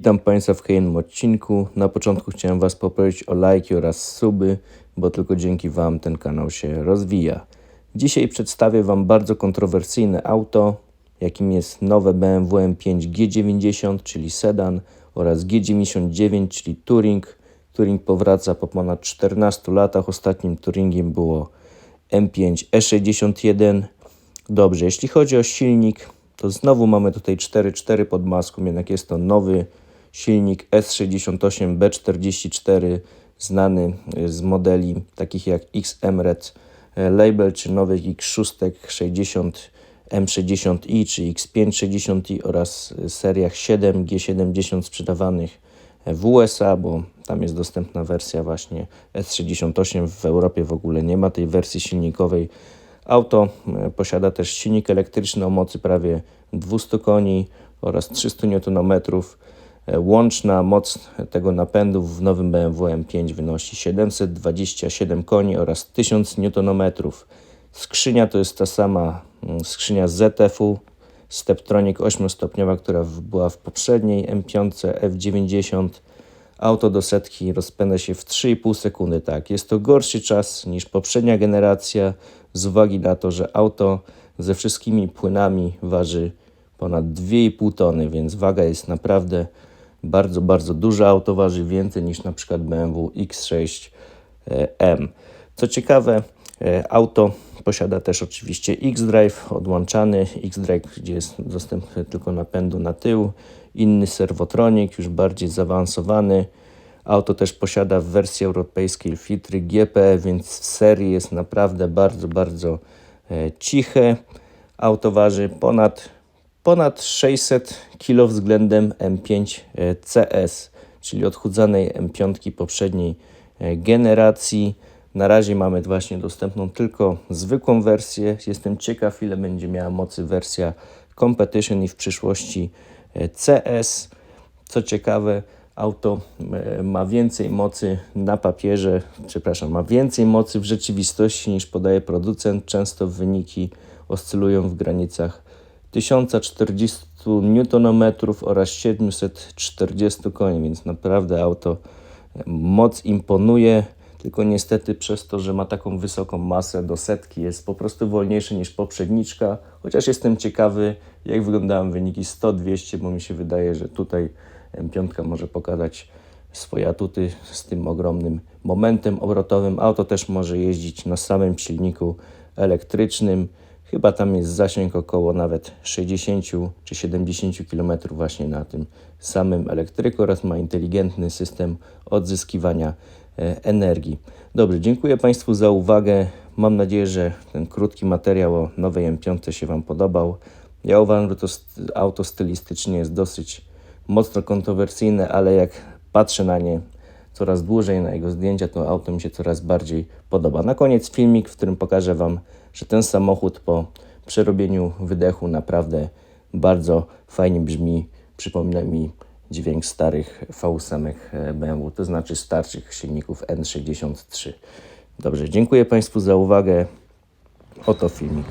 Witam Państwa w kolejnym odcinku. Na początku chciałem Was poprosić o lajki oraz suby, bo tylko dzięki Wam ten kanał się rozwija. Dzisiaj przedstawię Wam bardzo kontrowersyjne auto, jakim jest nowe BMW M5 G90, czyli sedan oraz G99, czyli Touring. Touring powraca po ponad 14 latach. Ostatnim Touringiem było M5 E61. Dobrze, jeśli chodzi o silnik, to znowu mamy tutaj 4.4 pod maską, jednak jest to nowy silnik S68B44, znany z modeli takich jak XM-Red Label, czy nowych X6 60 M60i czy X560i oraz seriach 7 G70 sprzedawanych w USA, bo tam jest dostępna wersja właśnie S68. W Europie w ogóle nie ma tej wersji silnikowej. Auto e, posiada też silnik elektryczny o mocy prawie 200 koni oraz 300 Nm. E, Łączna moc tego napędu w nowym BMW M5 wynosi 727 koni oraz 1000 Nm. Skrzynia to jest ta sama mm, skrzynia ZF-u Steptronic 8-stopniowa, która była w poprzedniej M5 F90. Auto do setki rozpędza się w 3,5 sekundy. Tak, jest to gorszy czas niż poprzednia generacja, z uwagi na to, że auto ze wszystkimi płynami waży ponad 2,5 tony, więc waga jest naprawdę bardzo, bardzo duża. Auto waży więcej niż na przykład BMW X6 e, M. Co ciekawe, e, auto posiada też oczywiście X-Drive odłączany, X-Drive, gdzie jest dostępny tylko napędu na tył, inny serwotronik, już bardziej zaawansowany. Auto też posiada w wersji europejskiej filtry GP, więc w serii jest naprawdę bardzo, bardzo e, ciche. Auto waży ponad, ponad 600 kg względem M5 e, CS, czyli odchudzanej M5 poprzedniej e, generacji. Na razie mamy właśnie dostępną tylko zwykłą wersję. Jestem ciekaw, ile będzie miała mocy wersja Competition i w przyszłości e, CS. Co ciekawe, auto ma więcej mocy na papierze, przepraszam, ma więcej mocy w rzeczywistości niż podaje producent. Często wyniki oscylują w granicach 1040 Nm oraz 740 koni, więc naprawdę auto e, moc imponuje. Tylko niestety przez to, że ma taką wysoką masę do setki, jest po prostu wolniejszy niż poprzedniczka. Chociaż jestem ciekawy, jak wyglądają wyniki 100-200, bo mi się wydaje, że tutaj M5 może pokazać swoje atuty z tym ogromnym momentem obrotowym. Auto też może jeździć na samym silniku elektrycznym. Chyba tam jest zasięg około nawet 60 czy 70 km właśnie na tym samym elektryku oraz ma inteligentny system odzyskiwania e, energii. Dobrze, dziękuję Państwu za uwagę. Mam nadzieję, że ten krótki materiał o nowej M5 się Wam podobał. Ja uważam, że to auto stylistycznie jest dosyć mocno kontrowersyjne, ale jak patrzę na nie coraz dłużej, na jego zdjęcia, to auto mi się coraz bardziej podoba. Na koniec filmik, w którym pokażę Wam, że ten samochód po przerobieniu wydechu naprawdę bardzo fajnie brzmi. Przypomina mi dźwięk starych V8 BMW, to znaczy starszych silników N63. Dobrze, dziękuję Państwu za uwagę. Oto filmik.